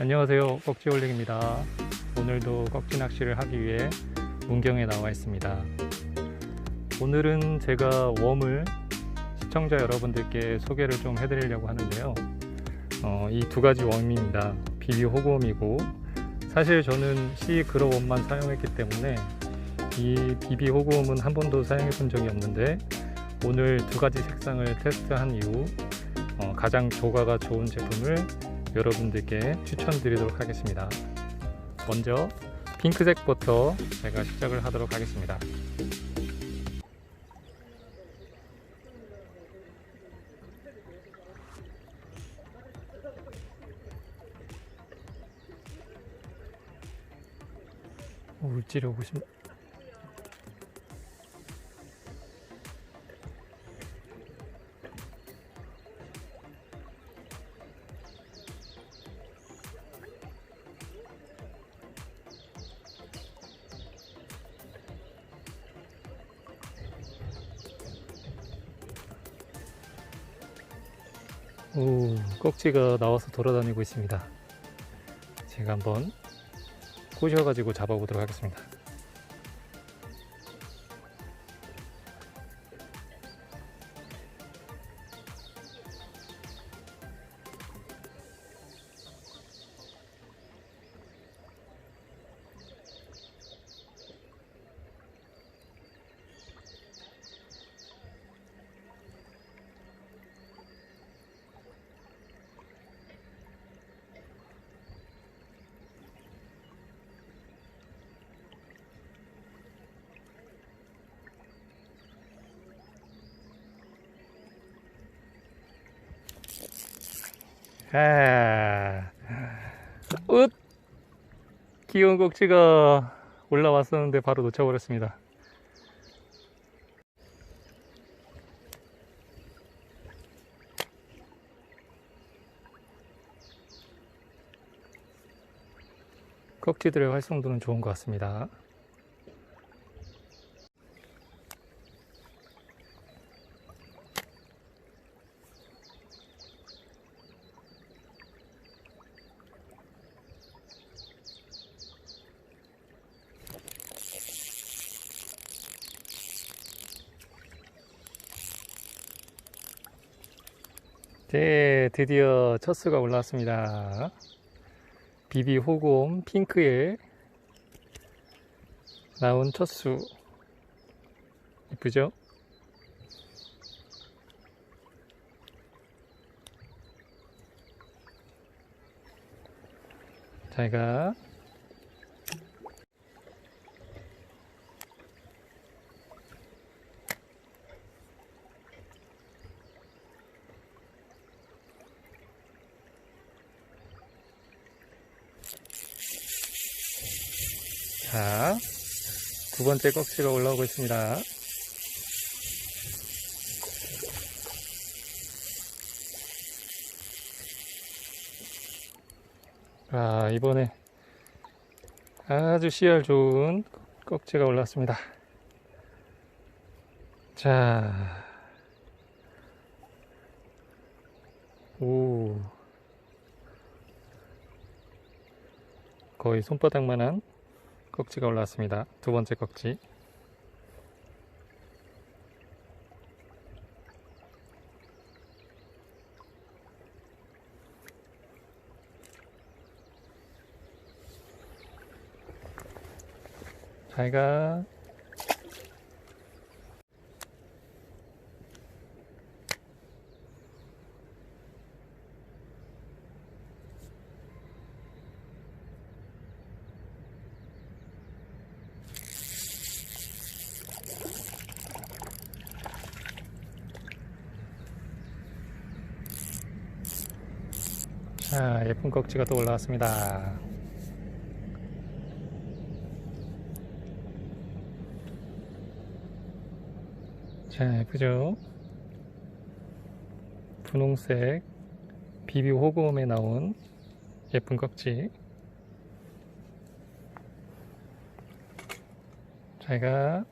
안녕하세요. 꺽지올릭입니다. 오늘도 꺽지 낚시를 하기 위해 문경에 나와 있습니다. 오늘은 제가 웜을 시청자 여러분들께 소개를 좀 해드리려고 하는데요. 어, 이 두 가지 웜입니다. 비비 호구웜이고 사실 저는 C 그로 웜만 사용했기 때문에 이 비비 호구웜은 한 번도 사용해 본 적이 없는데 오늘 두 가지 색상을 테스트한 이후 어, 가장 조과가 좋은 제품을 여러분들께 추천드리도록 하겠습니다. 먼저 핑크색부터 제가 시작을 하도록 하겠습니다. 울지를 오고 싶... 오, 꺽지가 나와서 돌아다니고 있습니다. 제가 한번 꼬셔가지고 잡아보도록 하겠습니다. 아, 웃! 귀여운 꼭지가 올라왔었는데 바로 놓쳐버렸습니다. 꼭지들의 활성도는 좋은 것 같습니다. 네, 드디어 첫 수가 올라왔습니다. 비비 호곰 핑크에 나온 첫 수. 이쁘죠? 자가 자, 두 번째 꺽지가 올라오고 있습니다. 아, 이번에 아주 씨알 좋은 꺽지가 올랐습니다. 자, 오, 거의 손바닥만한 꺽지가 올라왔습니다. 두 번째 꺽지. 잘 가. 자, 예쁜 꺽지가 또 올라왔습니다. 자, 예쁘죠? 분홍색 비비 호구음에 나온 예쁜 꺽지. 잘 가.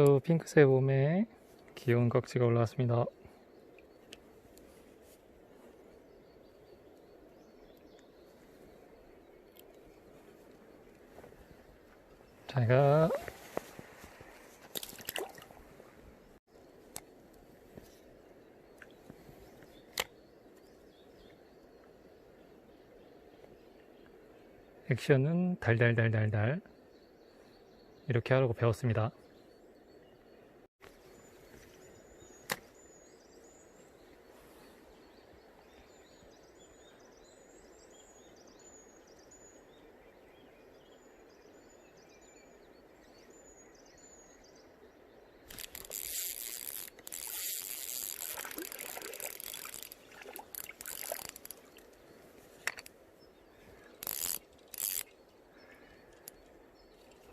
또 핑크색 웜에 귀여운 꺽지가 올라왔습니다. 잘가 액션은 달달달달달 이렇게 하라고 배웠습니다.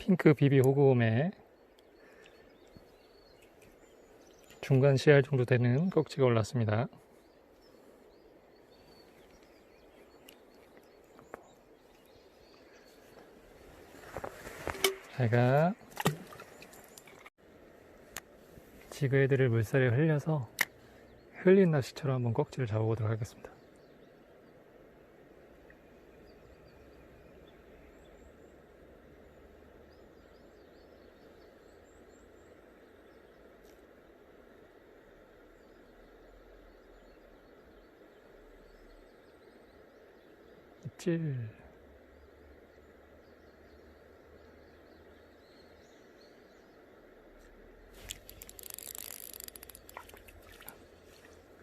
핑크 비비 호구음에 중간 CR 정도 되는 꺽지가 올랐습니다. 제가 지그헤드를 물살에 흘려서 흘린 낚시처럼 한번 꺽지를 잡아보도록 하겠습니다. 찔.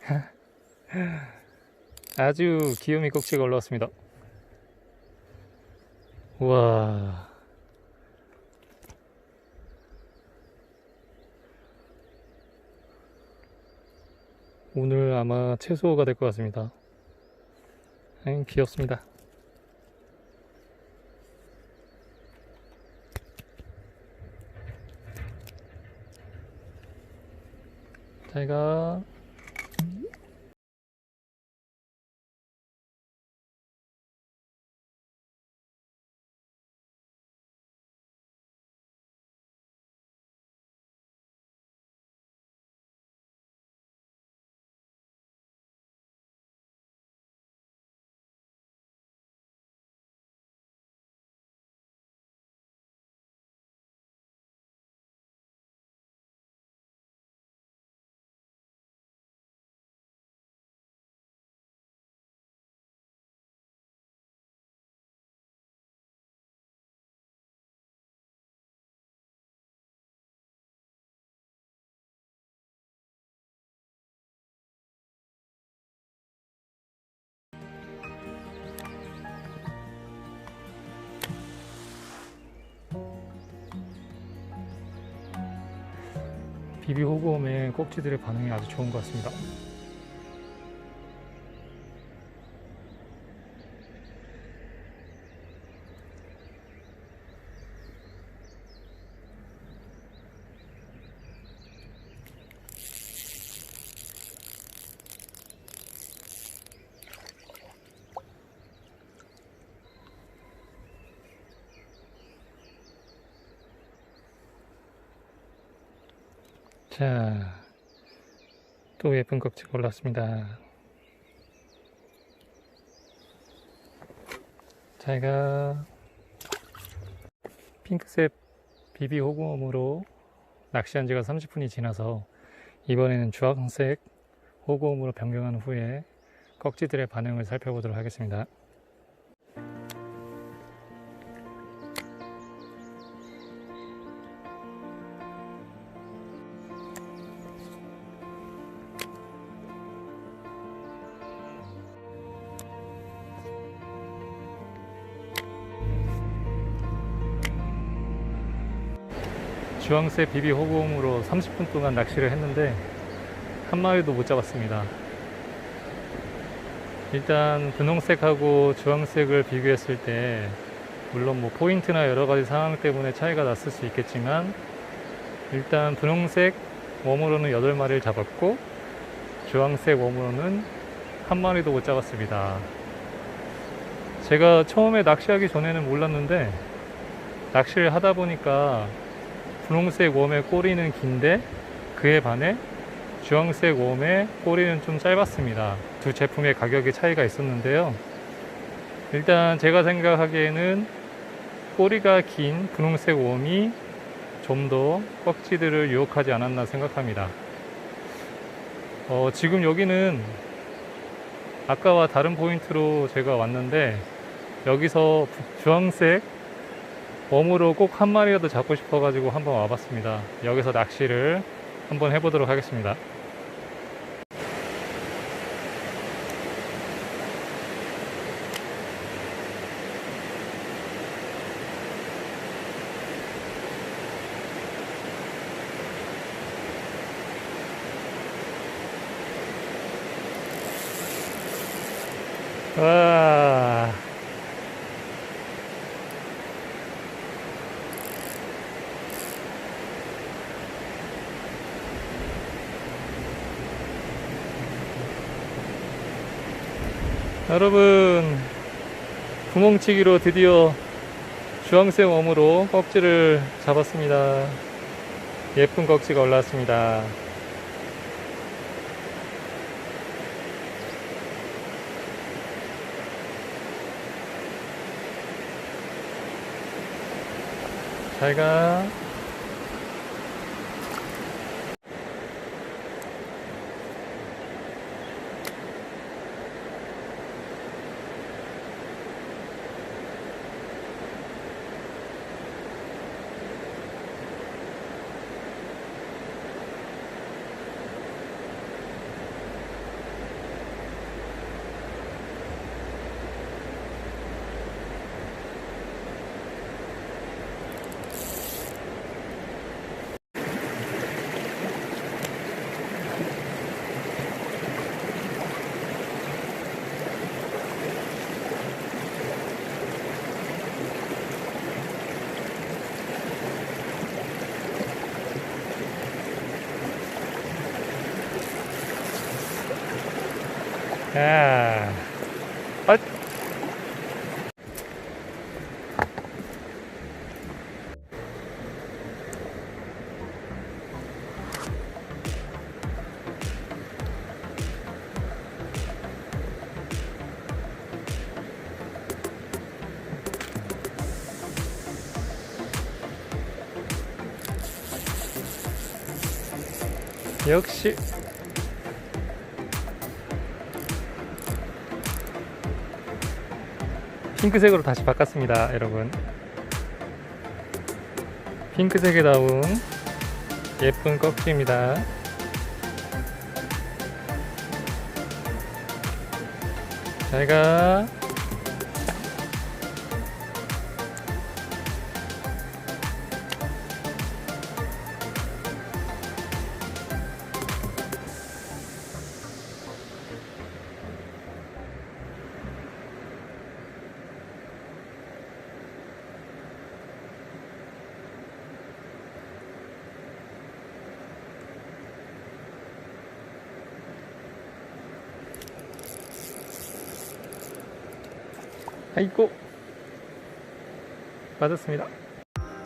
아주 귀요미 꼭지가 올라왔습니다. 우와. 오늘 아마 최소가 될 것 같습니다. 응, 귀엽습니다. 잘가 비비 호구음의 꼭지들의 반응이 아주 좋은 것 같습니다. 자, 또 예쁜 꺽지가 올랐습니다. 제가 핑크색 비비 호구음으로 낚시한 지가 30분이 지나서 이번에는 주황색 호구음으로 변경한 후에 꺽지들의 반응을 살펴보도록 하겠습니다. 주황색 비비 호구음으로 30분 동안 낚시를 했는데 한 마리도 못 잡았습니다. 일단 분홍색하고 주황색을 비교했을 때 물론 뭐 포인트나 여러 가지 상황 때문에 차이가 났을 수 있겠지만 일단 분홍색 웜으로는 8마리를 잡았고 주황색 웜으로는 한 마리도 못 잡았습니다. 제가 처음에 낚시하기 전에는 몰랐는데 낚시를 하다 보니까 분홍색 웜의 꼬리는 긴데 그에 반해 주황색 웜의 꼬리는 좀 짧았습니다. 두 제품의 가격의 차이가 있었는데요. 일단 제가 생각하기에는 꼬리가 긴 분홍색 웜이 좀 더 꺽지들을 유혹하지 않았나 생각합니다. 어, 지금 여기는 아까와 다른 포인트로 제가 왔는데 여기서 주황색 웜으로 꼭 한 마리라도 잡고 싶어가지고 한번 와봤습니다. 여기서 낚시를 한번 해보도록 하겠습니다. 여러분, 구멍치기로 드디어 주황색 웜으로 꺽지를 잡았습니다. 예쁜 꺽지가 올라왔습니다. 잘 가. 야. 아. 역시 핑크색으로 다시 바꿨습니다, 여러분. 핑크색에 나온 예쁜 꺽지입니다. 잘 가. 아이고. 맞았습니다.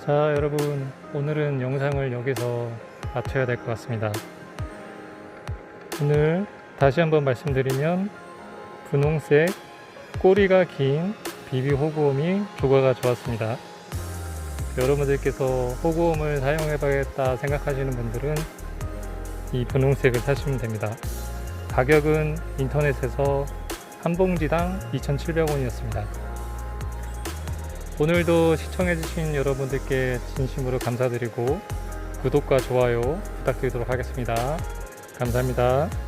자 여러분 오늘은 영상을 여기서 마쳐야 될 것 같습니다. 오늘 다시 한번 말씀드리면 분홍색 꼬리가 긴 비비 호구음이 조과가 좋았습니다. 여러분들께서 호구음을 사용해 봐야겠다 생각하시는 분들은 이 분홍색을 사시면 됩니다. 가격은 인터넷에서 한 봉지당 2,700원이었습니다. 오늘도 시청해주신 여러분들께 진심으로 감사드리고 구독과 좋아요 부탁드리도록 하겠습니다. 감사합니다.